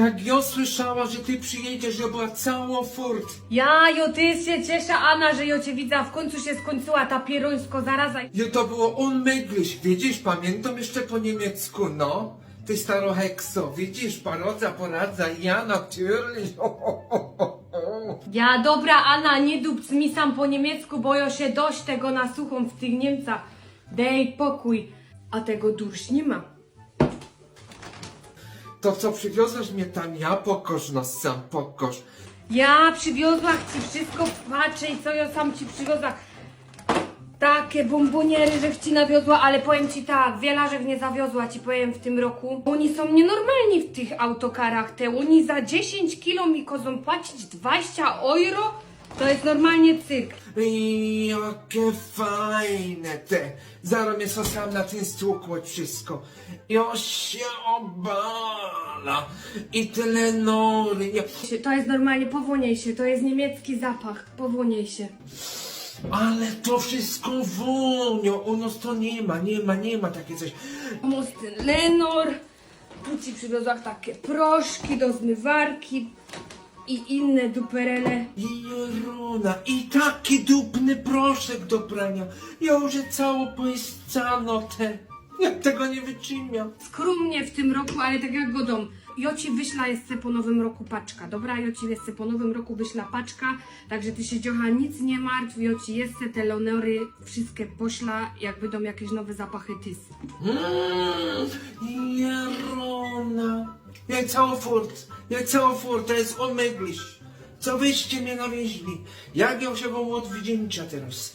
Jak ja słyszała, że ty przyjedziesz, ja była cała furt. Ja, jo, ty się cieszę, Anna, że jo cię widzę, a w końcu się skończyła ta pierońsko zaraza. Ja to było unmöglich, widzisz, pamiętam jeszcze po niemiecku, no. Ty staro hekso, widzisz, parodza, poradza, ja natürlich. Ja, dobra, Anna, nie dupc mi sam po niemiecku, bo jo się dość tego na suchą w tych Niemcach. Dej pokój. A tego durś nie ma. To co przywiozłeś mnie tam, ja pokoż nas sam, pokoż. Ja przywiozła ci wszystko, patrzę i co ja sam ci przywiozła. Takie bomboniery, że ci nawiozła, ale powiem ci tak, wiele żech nie zawiozła ci powiem w tym roku. Oni są nienormalni w tych autokarach, te oni za 10 kilo mi kozą płacić 20 euro, to jest normalnie cyrk. I jakie fajne te. Zaraz mnie so sam na ten stłukłość wszystko. Ja się obala. I tyle nory. Ja... To jest normalnie, powłoniej się, to jest niemiecki zapach, powłoniej się. Ale to wszystko wonio. U nas to nie ma, nie ma, nie ma takie coś. Mosty Lenor, tu ci przywiozła takie proszki do zmywarki i inne duperele. Jeruna. I taki dupny proszek do prania. Ja już je cało poistano te. Ja tego nie wyczymiam. Skromnie w tym roku, ale tak jak godą. Jo ci wyśla jeszcze po nowym roku paczka, dobra? Jo ci jeszcze po nowym roku wyśla paczka, także ty się dziocha nic nie martw, jo ci jeszcze te lonery wszystkie pośla, jak będą jakieś nowe zapachy tys. Mm, Jeruna. Ja cało furt. Ja cało furt. To jest unmöglich. Co wyście mnie nawieźli? Jak ja się wam odwdzięcza teraz?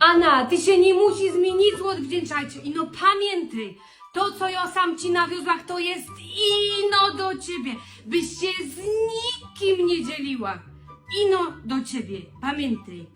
Anna, ty się nie musisz mi nic odwdzięczać i no pamiętaj, to co ja sam ci nawiozła, to jest ino do ciebie, byś się z nikim nie dzieliła. Ino do ciebie, pamiętaj.